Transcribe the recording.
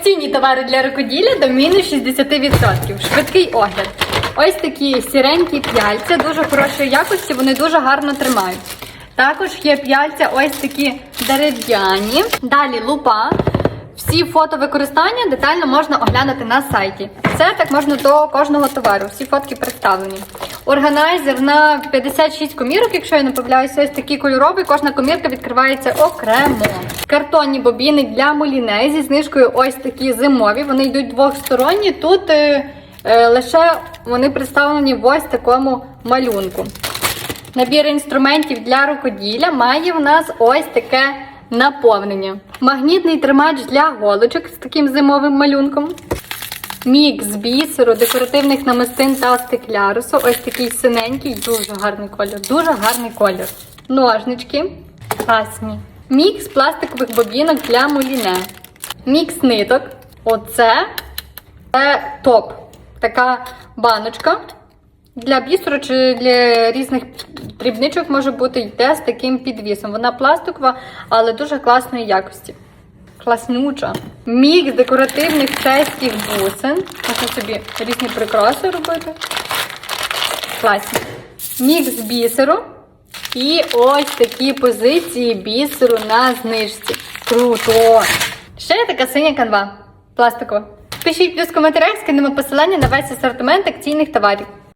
Акційні товари для рукоділля до мінус 60%. Швидкий огляд. Ось такі сіренькі п'яльця, дуже хорошої якості, вони дуже гарно тримають. Також є п'яльця ось такі дерев'яні. Далі лупа. Всі фото використання детально можна оглянути на сайті. Це так можна до кожного товару. Всі фотки представлені. Органайзер на 56 комірок, якщо я не помиляюся, ось такий кольоровий. Кожна комірка відкривається окремо. Картонні бобіни для муліне зі знижкою ось такі зимові. Вони йдуть двохсторонні. Тут е, е, лише вони представлені в ось такому малюнку. Набір інструментів для рукоділля має в нас ось таке наповнення. Магнітний тримач для голочок з таким зимовим малюнком. Мікс бісеру, декоративних намистин та стеклярусу. Ось такий синенький, дуже гарний колір. Дуже гарний колір. Ножнички. Класні. Мікс пластикових бобінок для муліне. Мікс ниток. Оце це топ. Така баночка. Для бісеру чи для різних дрібничок може бути йде з таким підвісом. Вона пластикова, але дуже класної якості. Класнюча. Мікс декоративних цейських бусин. Можна собі різні прикраси робити. Класні. Мікс бісеру. І ось такі позиції бісеру на знижці. Круто! Ще така синя канва. Пластикова. Пишіть плюс в коментарях, скинемо посилання на весь асортимент акційних товарів.